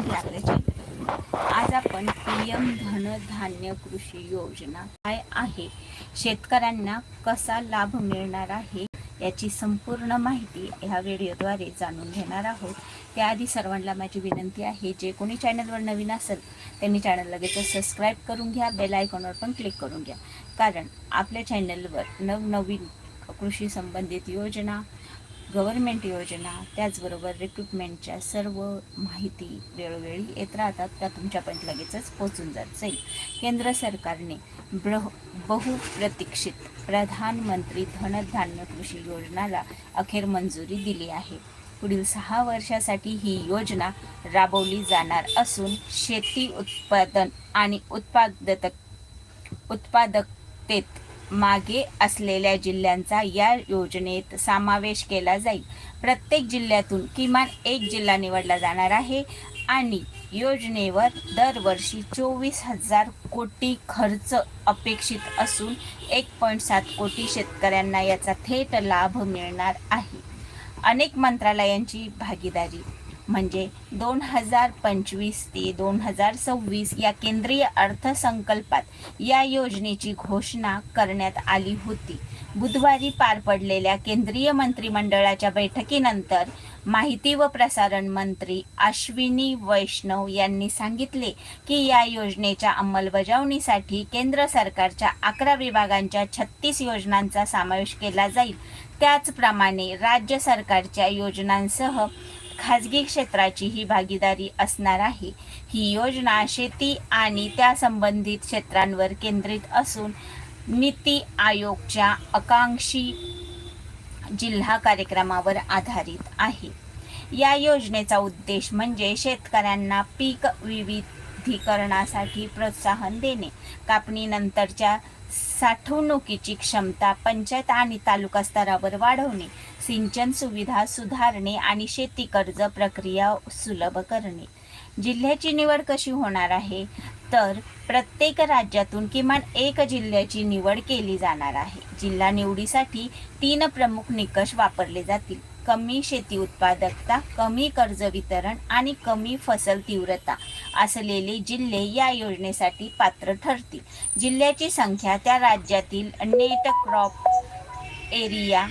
Comment आपल्या आज आपण पी एम धनधान्य कृषी योजना काय आहे शेतकऱ्यांना कसा लाभ मिळणार आहे याची संपूर्ण माहिती ह्या व्हिडिओद्वारे जाणून घेणार आहोत. त्याआधी सर्वांना माझी विनंती आहे जे कोणी चॅनलवर नवीन असेल त्यांनी चॅनल लगेच सबस्क्राईब करून घ्या बेल आयकॉनवर पण क्लिक करून घ्या. कारण आपल्या चॅनलवर नवनवीन कृषी संबंधित योजना गव्हर्मेंट योजना त्याचबरोबर रिक्रुटमेंटच्या सर्व माहिती वेळोवेळी येत राहतात त्या तुमच्यापर्यंत लगेचच पोचून जात जाईल. केंद्र सरकारने ब्रह बहुप्रतीक्षित प्रधानमंत्री धनधान्य कृषी योजनाला अखेर मंजुरी दिली आहे. पुढील सहा वर्षासाठी ही योजना राबवली जाणार असून शेती उत्पादन आणि उत्पादक उत्पादकतेत मागे असलेल्या जिल्ह्यांचा या योजनेत समावेश केला जाईल. प्रत्येक जिल्ह्यातून किमान एक जिल्हा निवडला जाणार आहे आणि योजनेवर दरवर्षी चोवीस हजार कोटी खर्च अपेक्षित असून एक पॉईंट सात कोटी शेतकऱ्यांना याचा थेट लाभ मिळणार आहे. अनेक मंत्रालयांची भागीदारी म्हणजे दोन हजार पंचवीस ते दोन हजार सव्वीस या केंद्रीय अर्थसंकल्पात या योजनेची घोषणा करण्यात आली होती. बुधवारी पार पडलेल्या केंद्रीय मंत्रिमंडळाच्या बैठकीनंतर माहिती व प्रसारण मंत्री अश्विनी वैष्णव यांनी सांगितले की या योजनेच्या अंमलबजावणीसाठी केंद्र सरकारच्या अकरा विभागांच्या छत्तीस योजनांचा समावेश केला जाईल. त्याचप्रमाणे राज्य सरकारच्या योजनांसह खाजगी क्षेत्राची ही भागीदारी असणार आहे. ही योजना शेती आणि त्या संबंधित क्षेत्रांवर केंद्रित असून नीती आयोगच्या आकांक्षी जिल्हा कार्यक्रमावर आधारित आहे. या योजनेचा उद्देश म्हणजे शेतकऱ्यांना पीक विविध शुद्धीकरणासाठी प्रोत्साहन देणे. कापणीनंतरच्या साठवणुकीची क्षमता पंचायत आणि तालुका स्तरावर वाढवणे. सिंचन सुविधा सुधारणे आणि शेती कर्ज प्रक्रिया सुलभ करणे. जिल्ह्याची निवड कशी होणार आहे? तर प्रत्येक राज्यातून किमान एक जिल्ह्याची निवड केली जाणार आहे. जिल्हा निवडीसाठी तीन प्रमुख निकष वापरले जातील. कमी शेती उत्पादकता कमी कर्ज वितरण आणि कमी फसल तीव्रता असलेले जिल्हे या योजनेसाठी पात्र ठरतील. जिल्ह्याची संख्या त्या राज्यातील नेट क्रॉप एरिया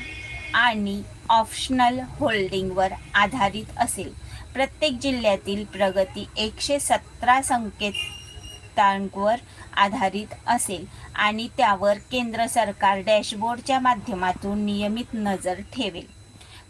आणि ऑप्शनल होल्डिंगवर आधारित असेल. प्रत्येक जिल्ह्यातील प्रगती एकशे सतरा संकेतांवर आधारित असेल आणि त्यावर केंद्र सरकार डॅशबोर्डच्या माध्यमातून नियमित नजर ठेवेल.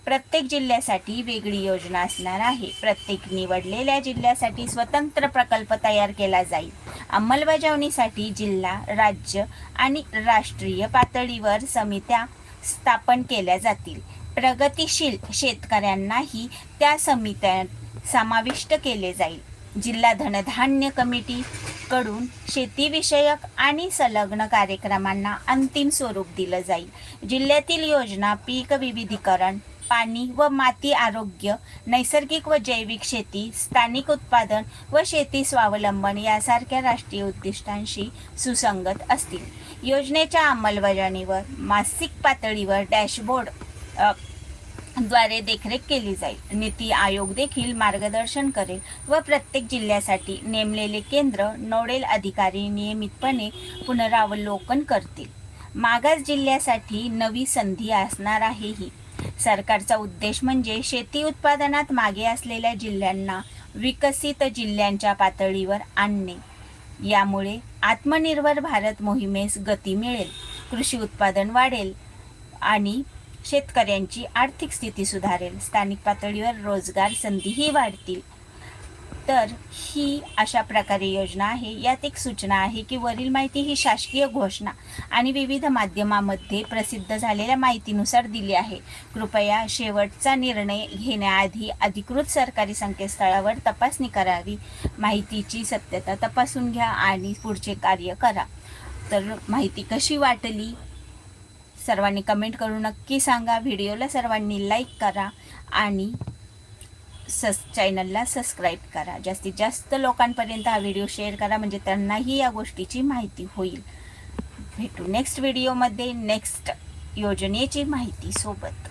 प्रत्येक जिल्ह्यासाठी वेगळी योजना असणार आहे. प्रत्येक निवडलेल्या जिल्ह्यासाठी स्वतंत्र प्रकल्प तयार केला जाईल. अंमलबजावणीसाठी जिल्हा राज्य आणि राष्ट्रीय पातळीवर समित्या स्थापन केल्या जातील. प्रगतीशील शेतकऱ्यांनाही त्या समित्यात समाविष्ट केले जाईल. जिल्हा धनधान्य कमिटी कडून शेतीविषयक आणि संलग्न कार्यक्रमांना अंतिम स्वरूप दिलं जाईल. जिल्ह्यातील योजना पीक विविधीकरण पाणी व माती आरोग्य नैसर्गिक व जैविक शेती स्थानिक उत्पादन व शेती स्वावलंबन यासारख्या राष्ट्रीय उद्दिष्टांशी सुसंगत असतील. योजनेच्या अंमलबजावणीवर मासिक पातळीवर डॅशबोर्डद्वारे देखरेख केली जाईल. नीती आयोग देखील मार्गदर्शन करेल व प्रत्येक जिल्ह्यासाठी नेमलेले केंद्र नोडेल अधिकारी नियमितपणे पुनरावलोकन करतील. मागास जिल्ह्यासाठी नवी संधी असणार आहे ही. सरकारचा उद्देश म्हणजे शेती उत्पादनात मागे असलेल्या जिल्ह्यांना विकसित जिल्ह्यांच्या पातळीवर आणणे. यामुळे आत्मनिर्भर भारत मोहिमेस गती मिळेल कृषी उत्पादन वाढेल आणि शेतकऱ्यांची आर्थिक स्थिती सुधारेल. स्थानिक पातळीवर रोजगार संधीही वाढतील. तर ही अशा प्रकारे योजना आहे. यात एक सूचना आहे की वरील माहिती ही शासकीय घोषणा आणि विविध माध्यमामध्ये प्रसिद्ध झालेल्या माहितीनुसार दिली आहे. कृपया शेवटचा निर्णय घेण्याआधी अधिकृत सरकारी संकेतस्थळावर तपासणी करावी. माहितीची सत्यता तपासून घ्या आणि पुढचे कार्य करा. तर माहिती कशी वाटली? सर्वांनी कमेंट करून नक्की सांगा. व्हिडिओला सर्वांनी लाईक करा आणि सस चॅनलला सबस्क्राईब करा. जास्तीत जास्त लोकांपर्यंत हा व्हिडिओ शेअर करा म्हणजे त्यांनाही या गोष्टीची माहिती होईल. भेटू नेक्स्ट व्हिडिओमध्ये नेक्स्ट योजनेची माहिती सोबत.